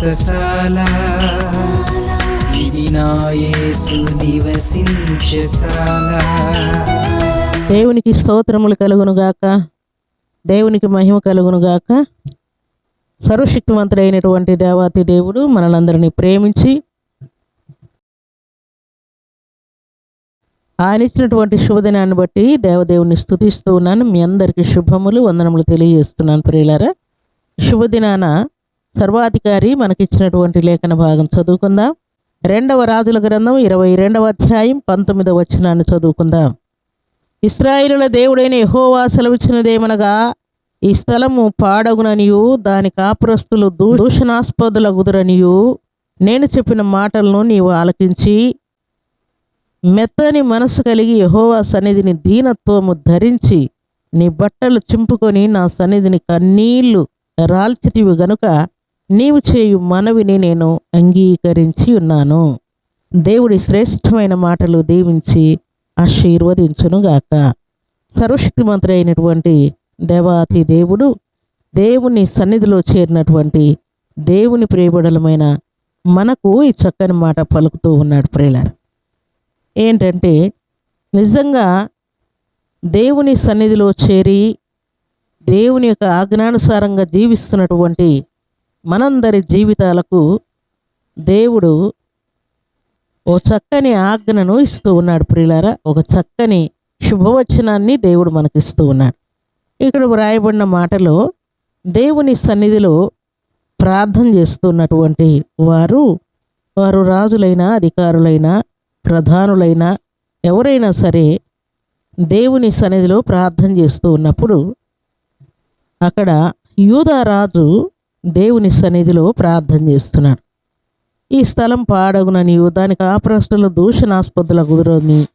వ్రతశాల ఇది నా యేసు నివసించశాల దేవునికి స్తోత్రములు కలుగునుగాక దేవునికి మహిమ కలుగునుగాక సర్వశక్తివంతుడైనటువంటి దేవాతి దేవుడు మనలందరినీ ప్రేమించి ఆయన ఇచ్చినటువంటి శుభదినాన్ని బట్టి దేవదేవుని స్థుతిస్తూ ఉన్నాను. మీ అందరికీ శుభములు వందనములు తెలియజేస్తున్నాను ప్రియులారా. శుభదినాన సర్వాధికారి మనకిచ్చినటువంటి లేఖన భాగం చదువుకుందాం. రెండవ రాజుల గ్రంథం ఇరవై రెండవ అధ్యాయం పంతొమ్మిదవ వచనాన్ని చదువుకుందాం. ఇస్రాయిలుల దేవుడైన యహోవా సెలవిచ్చినదేమనగా ఈ స్థలము పాడగుననియు దాని కాపురస్తులు దూషణాస్పదుల గుదురనియు నేను చెప్పిన మాటలను నీవు ఆలకించి మెత్తని మనసు కలిగి యహోవా సన్నిధిని దీనత్వము ధరించి నీ బట్టలు చింపుకొని నా సన్నిధిని కన్నీళ్ళు రాల్చితివి గనుక నీవు చేయు మనవిని నేను అంగీకరించి ఉన్నాను. దేవుడి శ్రేష్టమైన మాటలు దీవించి ఆశీర్వదించునుగాక. సర్వశక్తిమంతుడు అయినటువంటి దేవాతి దేవుడు దేవుని సన్నిధిలో చేరినటువంటి దేవుని ప్రియబడలమైన మనకు ఈ చక్కని మాట పలుకుతూ ఉన్నాడు ప్రేలర్ ఏంటంటే నిజంగా దేవుని సన్నిధిలో చేరి దేవుని యొక్క ఆజ్ఞానుసారంగా జీవిస్తున్నటువంటి మనందరి జీవితాలకు దేవుడు ఓ చక్కని ఆజ్ఞను ఇస్తూ ఉన్నాడు ప్రియులారా. ఒక చక్కని శుభవచనాన్ని దేవుడు మనకిస్తూ ఉన్నాడు. ఇక్కడ వ్రాయబడిన మాటలో దేవుని సన్నిధిలో ప్రార్థన చేస్తున్నటువంటి వారు వారు రాజులైన అధికారులైనా ప్రధానులైనా ఎవరైనా సరే దేవుని సన్నిధిలో ప్రార్థన చేస్తూ ఉన్నప్పుడు అక్కడ యూదారాజు దేవుని సన్నిధిలో ప్రార్థన చేస్తున్నాడు. ఈ స్థలం పాడగునని దానికి కాపురస్తుల దూషణాస్పదుల కుదరని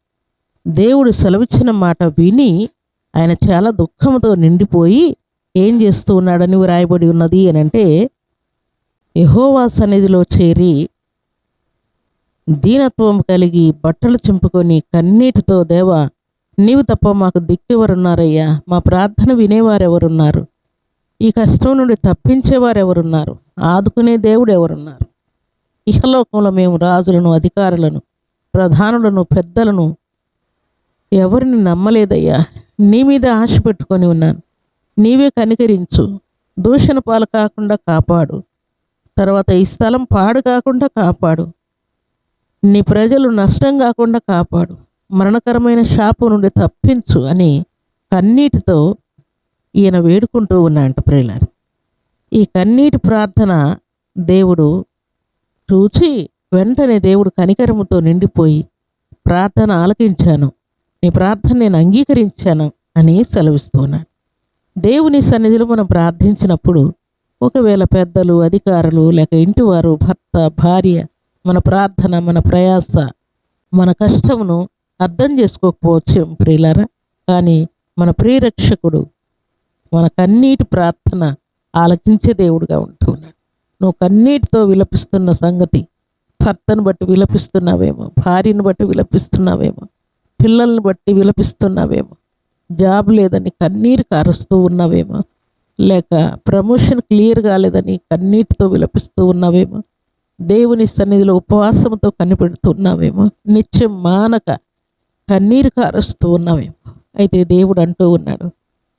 దేవుడు సెలవిచ్చిన మాట విని ఆయన చాలా దుఃఖంతో నిండిపోయి ఏం చేస్తూ ఉన్నాడని వ్రాయబడి ఉన్నది అని అంటే యహోవా సన్నిధిలో చేరి దీనత్వం కలిగి బట్టలు చింపుకొని కన్నీటితో దేవా నీవు తప్ప మాకు దిక్కెవరున్నారయ్యా. మా ప్రార్థన వినేవారెవరున్నారు? ఈ కష్టం నుండి తప్పించేవారు ఎవరున్నారు ఆదుకునే దేవుడు ఎవరున్నారు ఇహలోకంలో మేము రాజులను అధికారులను ప్రధానులను పెద్దలను ఎవరిని నమ్మలేదయ్యా? నీ మీద ఆశ పెట్టుకొని ఉన్నాను. నీవే కనికరించు. దూషణ పాలు కాకుండా కాపాడు. తర్వాత ఈ స్థలం పాడు కాకుండా కాపాడు. నీ ప్రజలు నష్టం కాకుండా కాపాడు. మరణకరమైన శాపం నుండి తప్పించు అని కన్నీటితో ఈయన వేడుకుంటూ ఉన్నాయంట ప్రియులారు. ఈ కన్నీటి ప్రార్థన దేవుడు చూచి వెంటనే దేవుడు కనికరముతో నిండిపోయి ప్రార్థన ఆలకించాను నీ ప్రార్థన నేను అంగీకరించాను అని సెలవిస్తున్నాను దేవుని సన్నిధిలో మనం ప్రార్థించినప్పుడు ఒకవేళ పెద్దలు అధికారులు లేక ఇంటివారు భర్త భార్య మన ప్రార్థన మన ప్రయాస మన కష్టమును అర్థం చేసుకోకపోవచ్చు ప్రియులారా. కానీ మన ప్రియరక్షకుడు మన కన్నీటి ప్రార్థన ఆలకించే దేవుడుగా ఉంటున్నాడు నువ్వు కన్నీటితో విలపిస్తున్న సంగతి భర్తను బట్టి విలపిస్తున్నావేమో భార్యను బట్టి విలపిస్తున్నావేమో పిల్లల్ని బట్టి విలపిస్తున్నావేమో జాబ్ లేదని కన్నీరు కారుస్తూ ఉన్నావేమో లేక ప్రమోషన్ క్లియర్ కాలేదని కన్నీటితో విలపిస్తూ ఉన్నావేమో దేవుని సన్నిధిలో ఉపవాసంతో కనిపెడుతున్నావేమో నిత్యం మానక కన్నీరు కారుస్తూ ఉన్నావేమో. అయితే దేవుడు అంటూ ఉన్నాడు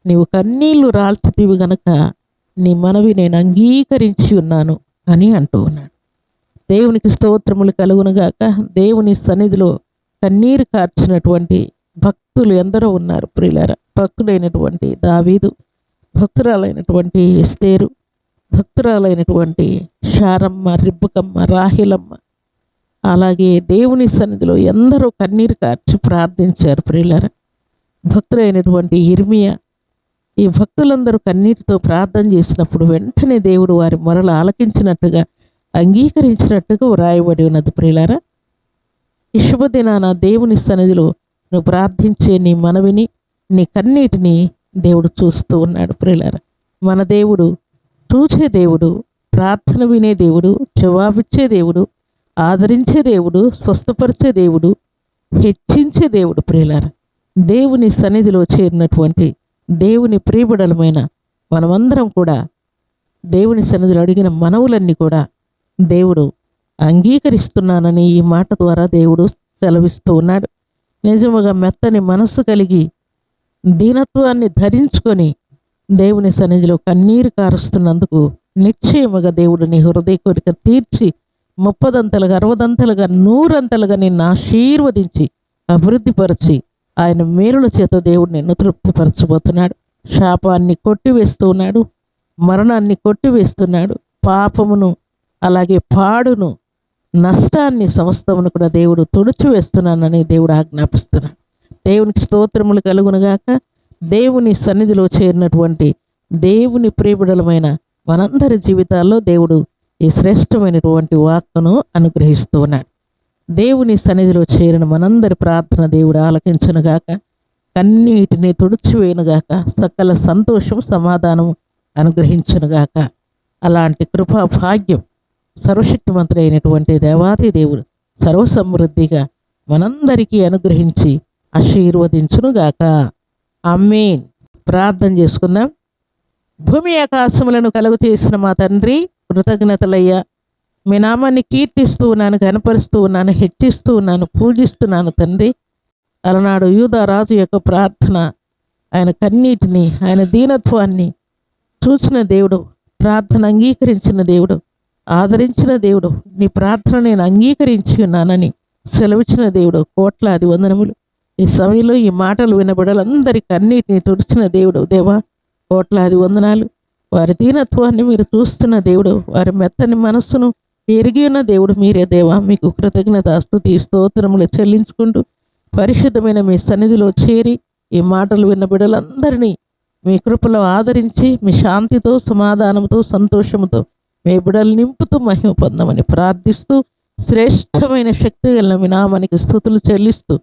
నీవు కన్నీళ్ళు రాల్చితివి గనక నీ మనవి నేను అంగీకరించి ఉన్నాను అని అంటూ ఉన్నాడు. దేవునికి స్తోత్రములు కలుగునుగాక దేవుని సన్నిధిలో కన్నీరు కార్చినటువంటి భక్తులు ఎందరో ఉన్నారు ప్రియులార. భక్తుడైనటువంటి దావీదు భక్తురాలైనటువంటి ఎస్తేరు భక్తురాలైనటువంటి షారమ్మ రిబ్బకమ్మ రాహిలమ్మ. అలాగే దేవుని సన్నిధిలో ఎందరో కన్నీరు కార్చి ప్రార్థించారు ప్రియులార. భక్తులైనటువంటి ఇర్మియా ఈ భక్తులందరూ కన్నీటితో ప్రార్థన చేసినప్పుడు వెంటనే దేవుడు వారి మొరలు ఆలకించినట్టుగా అంగీకరించినట్టుగా వ్రాయబడి ఉన్నది. ప్రియులారా ఈ శుభదినాన దేవుని సన్నిధిలో నువ్వు ప్రార్థించే నీ మనవిని నీ కన్నీటిని దేవుడు చూస్తూ ఉన్నాడు. ప్రియులారా మన దేవుడు చూచే దేవుడు ప్రార్థన వినే దేవుడు జవాబిచ్చే దేవుడు ఆదరించే దేవుడు స్వస్థపరిచే దేవుడు హెచ్చించే దేవుడు. ప్రియులారా దేవుని సన్నిధిలో చేరినటువంటి దేవుని ప్రియబడలమైన మనమందరం కూడా దేవుని సన్నిధిలో అడిగిన మనవులన్నీ కూడా దేవుడు అంగీకరిస్తున్నానని ఈ మాట ద్వారా దేవుడు సెలవిస్తూ ఉన్నాడు. నిజముగా మెత్తని మనస్సు కలిగి దీనత్వాన్ని ధరించుకొని దేవుని సన్నిధిలో కన్నీరు కారుస్తున్నందుకు నిశ్చయముగా దేవుడు నీ హృదయ కోరిక తీర్చి ముప్పదంతలుగా అరవదంతలుగా నూరంతలుగా నిన్ను ఆశీర్వదించి అభివృద్ధిపరిచి ఆయన మేలుల చేత దేవుడు నిన్ను తృప్తిపరచబోతున్నాడు. శాపాన్ని కొట్టివేస్తూ ఉన్నాడు మరణాన్ని కొట్టివేస్తున్నాడు పాపమును అలాగే పాడును నష్టాన్ని సమస్తమును కూడా దేవుడు తుడిచివేస్తున్నానని దేవుడు ఆజ్ఞాపిస్తున్నాడు. దేవునికి స్తోత్రములు కలుగునుగాక దేవుని సన్నిధిలో చేరినటువంటి దేవుని ప్రియబిడలమైన మనందరి జీవితాల్లో దేవుడు ఈ శ్రేష్టమైనటువంటి వాక్కును అనుగ్రహిస్తూ ఉన్నాడు. దేవుని సన్నిధిలో చేరిన మనందరి ప్రార్థన దేవుడు ఆలకించునుగాక కన్నీటిని తుడిచివేయునుగాక సకల సంతోషం సమాధానం అనుగ్రహించునుగాక అలాంటి కృపా భాగ్యం సర్వశక్తిమంతుడైనటువంటి దేవాది దేవుడు సర్వసమృద్ధిగా మనందరికీ అనుగ్రహించి ఆశీర్వదించునుగాక అమ్మేన్ ప్రార్థన చేసుకుందాం. భూమి ఆకాశములను కలుగు చేసిన మా తండ్రి కృతజ్ఞతలయ్యా. మీ నామాన్ని కీర్తిస్తూ ఉన్నాను కనపరుస్తూ ఉన్నాను హెచ్చిస్తూ ఉన్నాను పూజిస్తున్నాను తండ్రి. అలనాడు యూదా రాజు యొక్క ప్రార్థన ఆయన కన్నీటిని ఆయన దీనత్వాన్ని చూసిన దేవుడు ప్రార్థన అంగీకరించిన దేవుడు ఆదరించిన దేవుడు నీ ప్రార్థన నేను అంగీకరించి ఉన్నానని సెలవిచ్చిన దేవుడు కోట్లాది వందనములు. ఈ సమయంలో ఈ మాటలు వినబడలందరి కన్నీటిని తుడిచిన దేవుడు దేవా కోట్లాది వందనాలు. వారి దీనత్వాన్ని మీరు చూస్తున్న దేవుడు వారి మెత్తని మనస్సును ఎరిగి ఉన్న దేవుడు మీరే దేవా. మీకు కృతజ్ఞత అస్తుతి స్తోత్రములు చెల్లించుకుంటూ పరిశుద్ధమైన మీ సన్నిధిలో చేరి ఈ మాటలు విన్న బిడ్డలందరినీ మీ కృపలో ఆదరించి మీ శాంతితో సమాధానంతో సంతోషముతో మీ బిడలు నింపుతూ మహిమ పొందమని ప్రార్థిస్తూ శ్రేష్టమైన శక్తి కలిగిన మీ నామానికి స్థుతులు చెల్లిస్తూ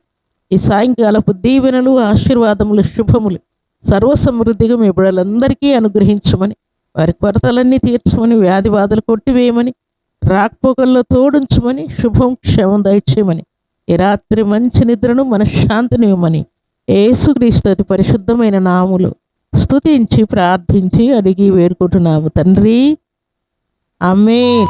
ఈ సాయంకాలపు దీవెనలు ఆశీర్వాదములు శుభములు సర్వసమృద్ధిగా మీ బిడలందరికీ అనుగ్రహించమని వారి కొరతలన్నీ తీర్చమని వ్యాధి బాధలు కొట్టివేయమని రాకపోకల్లో తోడుంచమని శుభం క్షేమం దయచేయమని ఈ రాత్రి మంచి నిద్రను మనశ్శాంతిని ఇవ్వమని అతి పరిశుద్ధమైన నాములు స్తుతించి ప్రార్థించి అడిగి వేడుకుంటున్నాము. తండ్రి అమ్మే